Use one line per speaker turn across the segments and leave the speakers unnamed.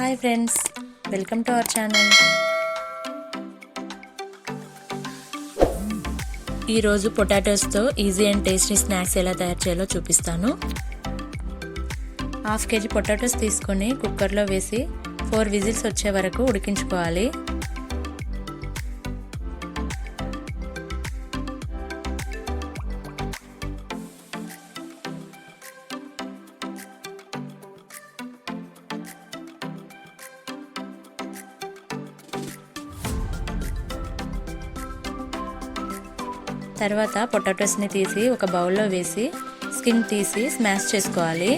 Hi friends welcome to our channel. ఈరోజు పొటాటోస్తో easy and tasty snacks ఎలా తయారు చేయాలో చూపిస్తాను. హాఫ్ కేజీ పొటాటోస్ తీసుకొని కుక్కర్లో వేసి ఫోర్ విజిల్స్ వచ్చే వరకు ఉడికించుకోవాలి. తర్వాత పొటాటోస్ని తీసి ఒక బౌల్లో వేసి స్కిన్ తీసి స్మాష్ చేసుకోవాలి.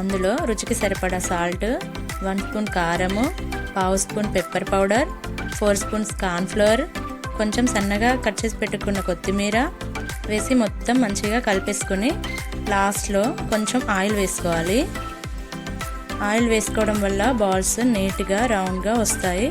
అందులో రుచికి సరిపడా సాల్ట్ వన్ స్పూన్ కారము పావు spoon pepper powder four spoons cornflour కొంచెం సన్నగా కట్ చేసి పెట్టుకున్న కొత్తిమీర వేసి మొత్తం మంచిగా కలిపేసుకుని లాస్ట్లో కొంచెం ఆయిల్ వేసుకోవాలి. ఆయిల్ వేసుకోవడం వల్ల బాల్స్ నీట్గా రౌండ్గా వస్తాయి.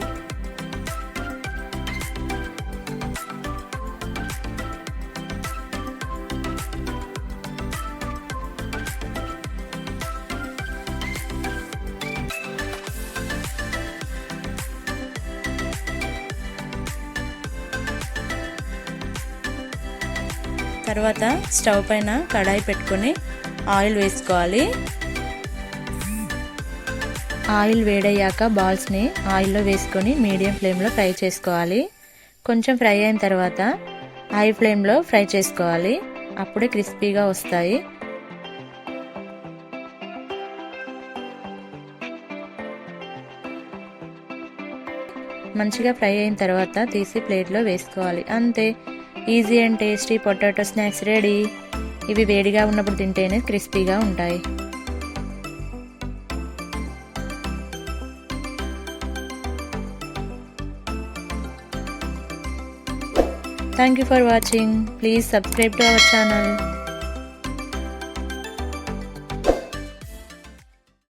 తర్వాత స్టవ్ పైన కడాయి పెట్టుకొని ఆయిల్ వేసుకోవాలి. ఆయిల్ వేడయ్యాక బాల్స్ని ఆయిల్లో వేసుకొని మీడియం ఫ్లేమ్లో ఫ్రై చేసుకోవాలి. కొంచెం ఫ్రై అయిన తర్వాత హై ఫ్లేమ్లో ఫ్రై చేసుకోవాలి. అప్పుడే క్రిస్పీగా వస్తాయి. మంచిగా ఫ్రై అయిన తర్వాత తీసి ప్లేట్లో వేసుకోవాలి. అంతే. Easy and tasty potato snacks ready ఇవి వేడిగా ఉన్నప్పుడు తింటేనే క్రిస్పీగా ఉంటాయి. Thank you for watching please subscribe to our channel